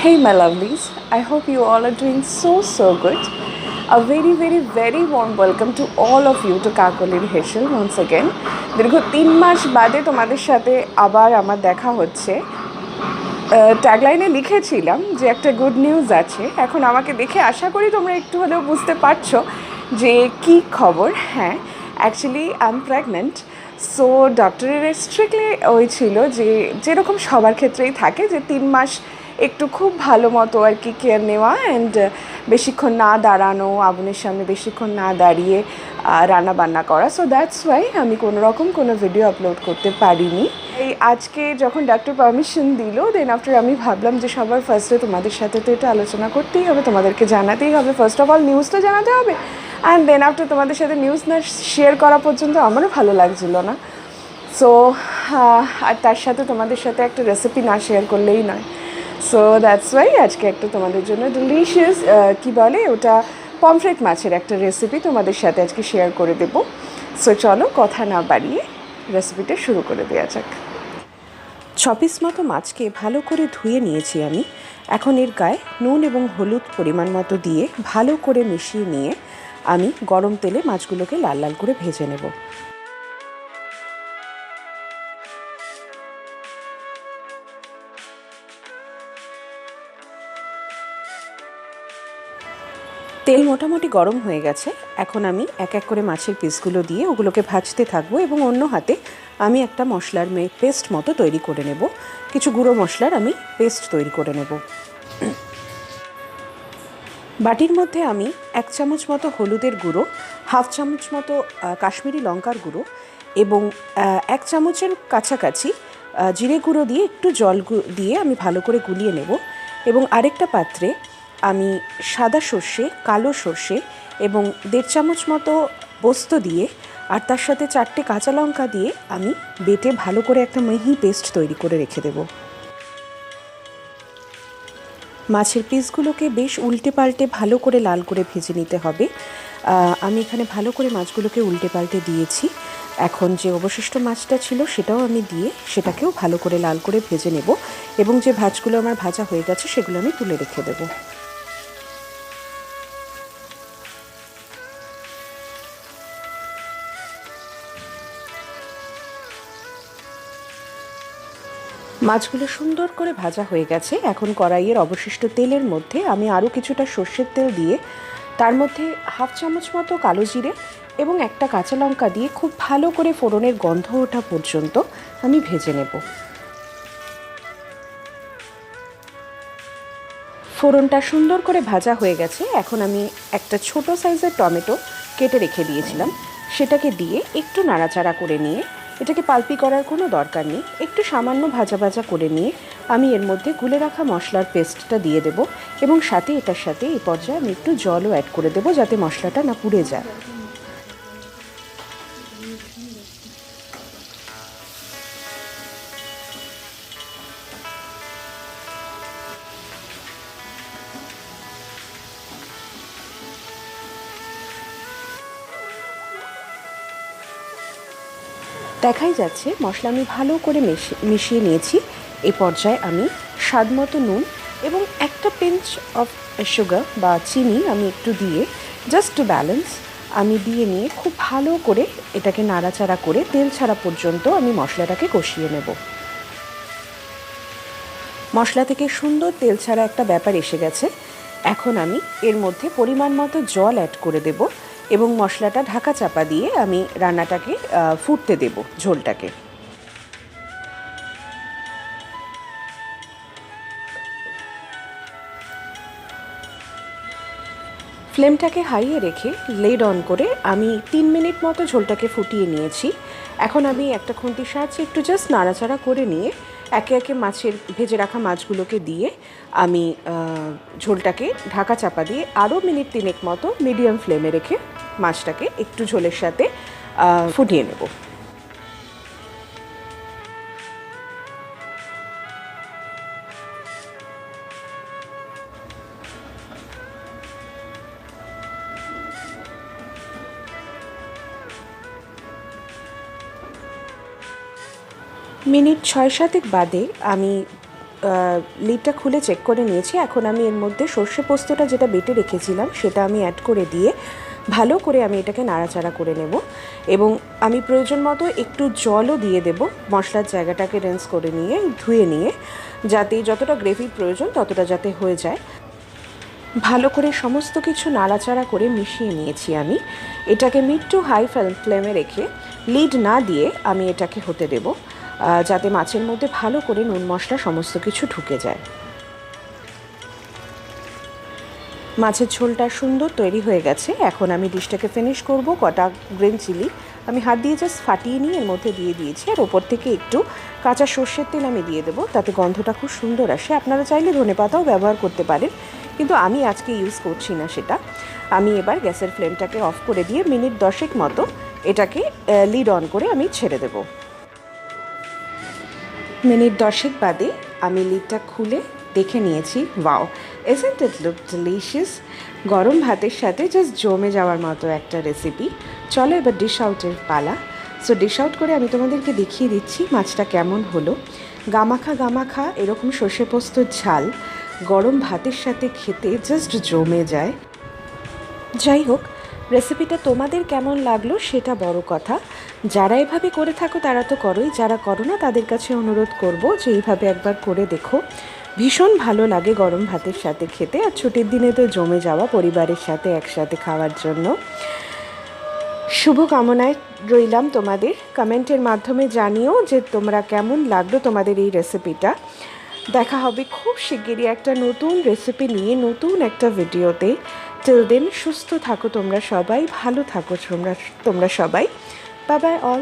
Hey, my lovelies. I hope you all are doing so, so good. A very, very, very warm welcome to all of you to কাকলির হেসেল once again. দীর্ঘ তিন মাস বাদে তোমাদের সাথে আবার আমার দেখা হচ্ছে ট্যাগলাইনে লিখেছিলাম যে একটা গুড নিউজ আছে এখন আমাকে দেখে আশা করি তোমরা একটু হলেও বুঝতে পারছ যে কি খবর হ্যাঁ actually I am pregnant so ডক্টরের স্ট্রিক্টলি ওই ছিল যে যেরকম সবার ক্ষেত্রেই থাকে যে তিন মাস একটু খুব ভালো মতো আর কি কেয়ার নেওয়া অ্যান্ড বেশিক্ষণ না দাঁড়ানো, আগুনের সামনে বেশিক্ষণ না দাঁড়িয়ে রান্না বান্না করা। সো দ্যাটস ওয়াই আমি কোনো রকম কোনো ভিডিও আপলোড করতে পারিনি। এই আজকে যখন ডাক্তার পারমিশন দিল দেন আফটার আমি ভাবলাম যে সবার ফার্স্টে তোমাদের সাথে তো এটা আলোচনা করতেই হবে, তোমাদেরকে জানাতেই হবে। ফার্স্ট অফ অল নিউজটা জানাতে হবে। অ্যান্ড দেন আফটার তোমাদের সাথে নিউজ না শেয়ার করা পর্যন্ত আমারও ভালো লাগছিল না। সো আর তার সাথে তোমাদের সাথে একটা রেসিপি না শেয়ার করলেই নয়। সো দ্যাটস ওয়াই আজকে একটা তোমাদের জন্য ডিলিশিয়াস কী বলে ওটা পমফ্রেট মাছের একটা রেসিপি তোমাদের সাথে আজকে শেয়ার করে দেবো। সো চলো কথা না বাড়িয়ে রেসিপিটা শুরু করে দেওয়া যাক। ছ পিস মতো মাছকে ভালো করে ধুয়ে নিয়েছি আমি। এখন এর গায়ে নুন এবং হলুদ পরিমাণ মতো দিয়ে ভালো করে মিশিয়ে নিয়ে আমি গরম তেলে মাছগুলোকে লাল লাল করে ভেজে নেব। তেল মোটামুটি গরম হয়ে গেছে। এখন আমি এক এক করে মাছের পিসগুলো দিয়ে ওগুলোকে ভাজতে থাকব এবং অন্য হাতে আমি একটা মশলার পেস্ট মতো তৈরি করে নেব। কিছু গুঁড়ো মশলার আমি পেস্ট তৈরি করে নেব। বাটির মধ্যে আমি এক চামচ মতো হলুদের গুঁড়ো, হাফ চামচ মতো কাশ্মীরি লঙ্কার গুঁড়ো এবং এক চামচের কাছাকাছি জিরে গুঁড়ো দিয়ে একটু জল দিয়ে আমি ভালো করে গুলিয়ে নেব এবং আরেকটা পাত্রে আমি সাদা সর্ষে, কালো সর্ষে এবং দেড় চামচ মতো পোস্ত দিয়ে আর তার সাথে চারটে কাঁচা লঙ্কা দিয়ে আমি বেটে ভালো করে একটা মিহি পেস্ট তৈরি করে রেখে দেব। মাছের পিসগুলোকে বেশ উল্টে পাল্টে ভালো করে লাল করে ভেজে নিতে হবে। আমি এখানে ভালো করে মাছগুলোকে উল্টে পাল্টে দিয়েছি। এখন যে অবশিষ্ট মাছটা ছিল সেটাও আমি দিয়ে সেটাকেও ভালো করে লাল করে ভেজে নেব এবং যে ভাজগুলো আমার ভাজা হয়ে গেছে সেগুলো আমি তুলে রেখে দেবো। মাছগুলো সুন্দর করে ভাজা হয়ে গেছে। এখন কড়াইয়ের অবশিষ্ট তেলের মধ্যে আমি আরও কিছুটা সর্ষের তেল দিয়ে তার মধ্যে হাফ চামচ মতো কালো জিরে এবং একটা কাঁচা লঙ্কা দিয়ে খুব ভালো করে ফোড়নের গন্ধ ওঠা পর্যন্ত আমি ভেজে নেব। ফোড়নটা সুন্দর করে ভাজা হয়ে গেছে। এখন আমি একটা ছোট সাইজের টমেটো কেটে রেখে দিয়েছিলাম। সেটাকে দিয়ে একটু নাড়াচাড়া করে নিয়ে এটাকে পালপি করার কোনো দরকার নেই। একটু সামান্য ভাজা ভাজা করে নিয়ে আমি এর মধ্যে গুলে রাখা মশলার পেস্টটা দিয়ে দেব এবং সাথে এটার সাথে এই পর্যায়ে আমি একটু জলও অ্যাড করে দেবো যাতে মশলাটা না পুড়ে যায়। দেখাই যাচ্ছে মশলা আমি ভালো করে মিশিয়ে নিয়েছি। এই পর্যায়ে আমি স্বাদ মতো নুন এবং একটা পিঞ্চ অফ সুগার বা চিনি আমি একটু দিয়ে জাস্ট টু ব্যালেন্স আমি দিয়ে নিয়ে খুব ভালো করে এটাকে নাড়াচাড়া করে তেল ছাড়া পর্যন্ত আমি মশলাটাকে কষিয়ে নেব। মশলা থেকে সুন্দর তেল ছাড়া একটা ব্যাপার এসে গেছে। এখন আমি এর মধ্যে পরিমাণ মতো জল অ্যাড করে দেবো। এবং মশলাটা ঢাকা চাপা দিয়ে আমি রান্নাটাকে ফুটতে দেব ঝোলটাকে। ফ্লেমটাকে হাইয়ে রেখে লেড অন করে আমি তিন মিনিট মতো ঝোলটাকে ফুটিয়ে নিয়েছি। এখন আমি একটা খুন্তির সাহায্যে একটু জাস্ট নাড়াচাড়া করে নিয়ে একে একে মাছের, ভেজে রাখা মাছগুলোকে দিয়ে আমি ঝোলটাকে ঢাকা চাপা দিয়ে আরও মিনিট তিনেক মতো মিডিয়াম ফ্লেমে রেখে মাছটাকে একটু ঝোলের সাথে ফুটিয়ে নেব। মিনিট ছয় সাতেক বাদে আমি লিডটা খুলে চেক করে নিয়েছি। এখন আমি এর মধ্যে সর্ষে পোস্তটা যেটা বেটে রেখেছিলাম, সেটা আমি অ্যাড করে দিয়ে ভালো করে আমি এটাকে নাড়াচাড়া করে নেব এবং আমি প্রয়োজন মতো একটু জলও দিয়ে দেব। মশলার জায়গাটাকে রেন্স করে নিয়ে, ধুয়ে নিয়ে, যাতে যতটা গ্রেভির প্রয়োজন ততটা যাতে হয়ে যায়। ভালো করে সমস্ত কিছু নাড়াচাড়া করে মিশিয়ে নিয়েছি আমি। এটাকে মিড টু হাই ফ্লেমে রেখে লিড না দিয়ে আমি এটাকে হতে দেব যাতে মাছের মধ্যে ভালো করে নুন মশলা সমস্ত কিছু ঢুকে যায়। মাছের ঝোলটা সুন্দর তৈরি হয়ে গেছে। এখন আমি ডিশটাকে ফিনিশ করব, কটা গ্রিন চিলি আমি হাত দিয়ে জাস্ট ফাটিয়ে নিয়ে এর মধ্যে দিয়ে দিয়েছি। আর ওপর থেকে একটু কাঁচা সর্ষের তেল আমি দিয়ে দেবো। তাতে গন্ধটা খুব সুন্দর আসে। আপনারা চাইলে ধনে পাতাও ব্যবহার করতে পারেন। কিন্তু আমি আজকে ইউজ করছি না সেটা। আমি এবার গ্যাসের ফ্লেমটাকে অফ করে দিয়ে মিনিট দশেক মতো এটাকে লিড অন করে আমি ছেড়ে দেবো। মিনিট দশেক বাদে আমি লিডটা খুলে দেখে নিয়েছি, wow. Isn't it look delicious গরম ভাতের সাথে জাস্ট জমে যাওয়ার মতো একটা রেসিপি চলো এবার ডিশ আউটের পালা। সো ডিশ আউট করে আমি তোমাদেরকে দেখিয়ে দিচ্ছি মাছটা কেমন হলো। গামাখা গামাখা, এরকম সর্ষে পোস্তর ঝাল, গরম ভাতের সাথে খেতে জাস্ট জমে যায়। যাই হোক রেসিপিটা তোমাদের কেমন লাগল সেটা বড় কথা। যারা এভাবে করে থাকো তারা তো করোই। যারা করো না, তাদের কাছে অনুরোধ করব যে এইভাবে একবার করে দেখো। ভীষণ ভালো লাগে গরম ভাতের সাথে খেতে আর ছুটির দিনে তো জমে যাওয়া পরিবারের সাথে একসাথে খাওয়ার জন্য। শুভ কামনায় রইলাম তোমাদের। কমেন্টের মাধ্যমে জানিও যে তোমরা কেমন লাগল তোমাদের এই রেসিপিটা দেখা হবে খুব শিগগিরই একটা নতুন রেসিপি নিয়ে, নতুন একটা ভিডিওতে টিল দেন সুস্থ থাকো তোমরা সবাই ভালো থাকো তোমরা তোমরা সবাই। Bye bye all